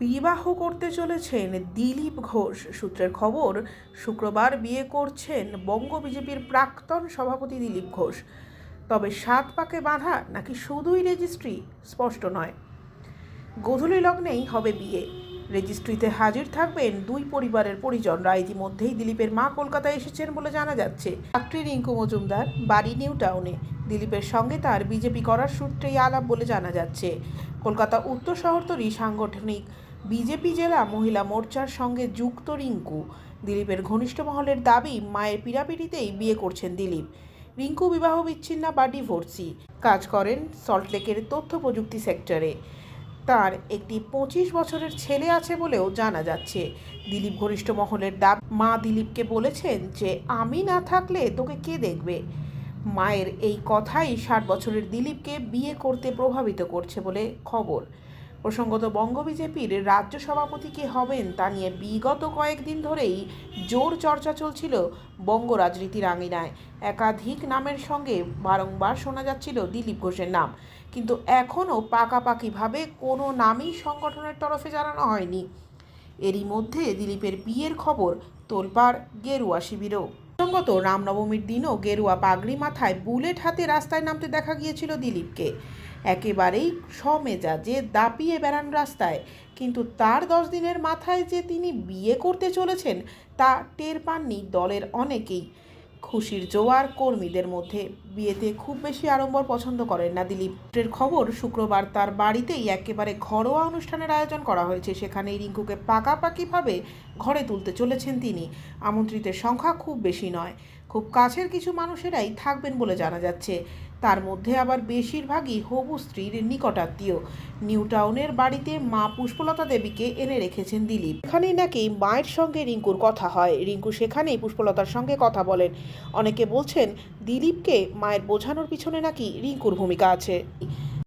বিবাহ করতে চলেছেন দিলীপ ঘোষ। সূত্রের খবর, শুক্রবার বিয়ে করছেন বঙ্গ বিজেপির প্রাক্তন সভাপতি দিলীপ ঘোষ। তবে সাত পাকে বাঁধা নাকি শুধুই রেজিস্ট্রি স্পষ্ট নয়। গোধূলি লগ্নেই হবে বিয়ে। রেজিস্ট্রিতে হাজির থাকবেন দুই পরিবারের পরিজনরা। ইতিমধ্যেই দিলীপের মা কলকাতায় এসেছেন বলে জানা যাচ্ছে। ছাত্রী রিঙ্কু মজুমদার বাড়ি নিউ টাউনে। দিলীপের সঙ্গে তার বিজেপি করার সূত্রেই আলাপ বলে জানা যাচ্ছে। কলকাতা উত্তর শহরতলি সাংগঠনিক বিজেপি জেলা মহিলা মোর্চার সঙ্গে যুক্ত রিঙ্কু। দিলীপের ঘনিষ্ঠ মহলের দাবি, মায়ের পীড়াপিড়িতেই বিয়ে করছেন দিলীপ। রিঙ্কু বিবাহ বিচ্ছিন্ন বা ডিভোর্সি। কাজ করেন সল্টলেকের তথ্য প্রযুক্তি সেক্টরে। তার একটি পঁচিশ বছরের ছেলে আছে বলেও জানা যাচ্ছে। দিলীপ ঘনিষ্ঠ মহলের দাব, মা দিলীপকে বলেছেন যে, আমি না থাকলে তোকে কে দেখবে? মায়ের এই কথাই ষাট বছরের দিলীপকে বিয়ে করতে প্রভাবিত করছে বলে খবর। প্রসঙ্গত, বঙ্গ বিজেপির রাজ্য সভাপতি কে হবেন তা নিয়ে বিগত কয়েকদিন ধরেই জোর চর্চা চলছিল বঙ্গ রাজনীতির আঙিনায়। একাধিক নামের সঙ্গে বারংবার শোনা যাচ্ছিল দিলীপ ঘোষের নাম। কিন্তু এখনও পাকাপাকিভাবে কোনো নামই সংগঠনের তরফে জানানো হয়নি। এরই মধ্যে দিলীপের বিয়ের খবর, তোলপাড়, গেরুয়া শিবিরও। প্রসঙ্গত রামনবমীর দিনও গেরুয়া পাগড়ি মাথায় বুলেট হাতে রাস্তায় নামতে দেখা গিয়েছিল দিলীপকে। একেবারেই সমেজাজে দাপিয়ে বেড়ান রাস্তায়, কিন্তু তার দশ দিনের মাথায় যে তিনি বিয়ে করতে চলেছেন তা টের পাননি দলের অনেকেই। খুশির জোয়ার কর্মীদের মধ্যে। বিয়েতে খুব বেশি আড়ম্বর পছন্দ করেন না দিলীপের খবর, শুক্রবার তার বাড়িতেই একেবারে ঘরোয়া অনুষ্ঠানের আয়োজন করা হয়েছে। সেখানেই রিঙ্কুকে পাকাপাকিভাবে ঘরে তুলতে চলেছেন তিনি। আমন্ত্রিতের সংখ্যা খুব বেশি নয়। খুব কাছের কিছু মানুষেরাই থাকবেন বলে জানা যাচ্ছে। তার মধ্যে আবার বেশিরভাগই হবু স্ত্রীর নিকটাত্মীয়। নিউ টাউনের বাড়িতে মা পুষ্পলতা দেবীকে এনে রেখেছেন দিলীপ। এখানেই নাকি মায়ের সঙ্গে রিঙ্কুর কথা হয়। রিঙ্কু সেখানেই পুষ্পলতার সঙ্গে কথা বলেন। অনেকে বলছেন, দিলীপকে মায়ের বোঝানোর পিছনে নাকি রিঙ্কুর ভূমিকা আছে।